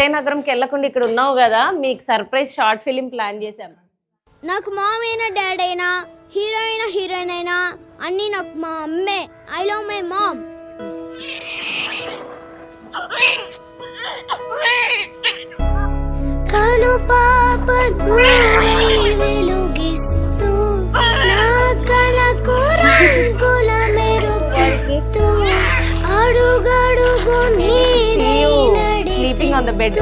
విజయనగరంకి వెళ్ళకుండా ఇక్కడ ఉన్నావు కదా మీకు సర్ప్రైజ్ షార్ట్ ఫిలిం ప్లాన్ చేశాం. నాకు మామ్ అయినా డాడ్ అయినా హీరో అయినా హీరోయిన్ అయినా అన్ని నాకు మా అమ్మే. ఐ లవ్ మై మామ్ కను పాప వెలుగిస్తా on the bed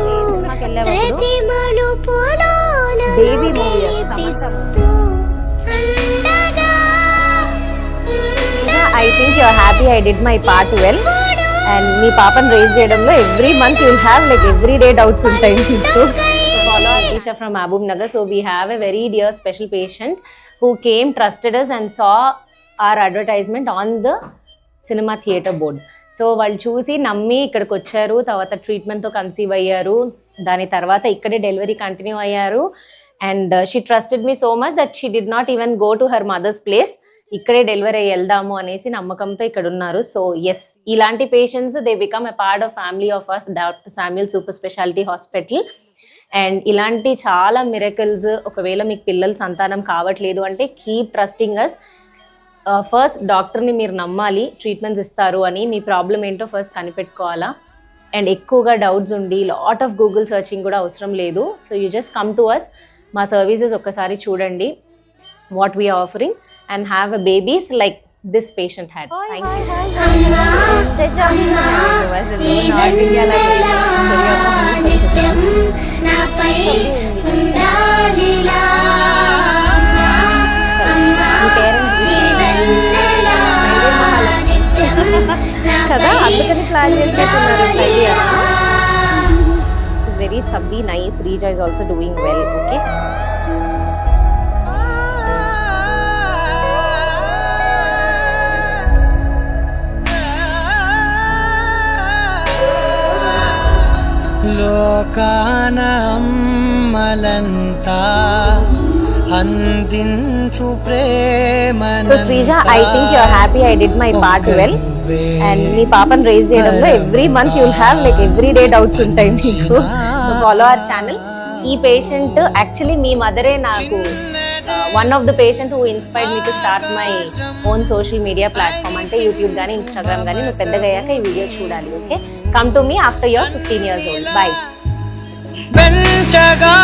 I think you're happy I did my part well and మీ పాపను రేజ్ చేయడంలో every month you'll have like every day doubts ఉంటాయి మీకు follow Isha from Mahbub Nagar. So we have a very dear special patient who came, trusted us and saw our advertisement on the cinema theatre board. So వాళ్ళు చూసి నమ్మి ఇక్కడికి వచ్చారు తర్వాత ట్రీట్మెంట్తో conceive అయ్యారు. దాని తర్వాత ఇక్కడే డెలివరీ కంటిన్యూ అయ్యారు. And she trusted me so much that she did not even go to her mother's place ఇక్కడే డెలివరీ అయ్యి వెళ్దాము అనేసి నమ్మకంతో ఇక్కడ ఉన్నారు. సో ఎస్ ఇలాంటి patients they become a part of family of us doctor Samuel super speciality hospital and ఇలాంటి చాలా మిరకల్స్ ఒకవేళ మీకు పిల్లలు సంతానం కావట్లేదు అంటే కీప్ ట్రస్టింగ్ అస్ ఫస్ట్ డాక్టర్ని మీరు నమ్మాలి ట్రీట్మెంట్స్ ఇస్తారు అని మీ ప్రాబ్లం ఏంటో ఫస్ట్ కనిపెట్టుకోవాలా అండ్ ఎక్కువగా డౌట్స్ ఉండి లాట్ ఆఫ్ గూగుల్ సర్చింగ్ కూడా అవసరం లేదు so you just come to us మా సర్వీసెస్ ఒక్కసారి చూడండి what we're offering and have a babies like this patient had thank నిత్యం ప్లాన్ చేసేస్తున్నారు very chubby nice Reeza is also doing well okay లోకాన అమ్మలంతా అందించు ప్రేమ so Sreeja I think you're happy I did my part well and మీ పాపను raise చేయడంలో every month you'll have like every day doubts ఉంటాయి మీకు. Follow our channel ఈ patient actually మీ మదరే నాకు one of the patient who inspired me to start my own social media platform అంటే YouTube కానీ ఇన్స్టాగ్రామ్ కానీ నువ్వు పెద్దగా అయ్యాక ఈ వీడియో చూడాలి okay come to me after your fifteen years old పెంచగా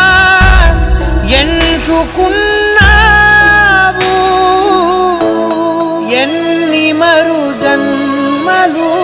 ఎంచుకున్నావు ఎన్ని మరు luz.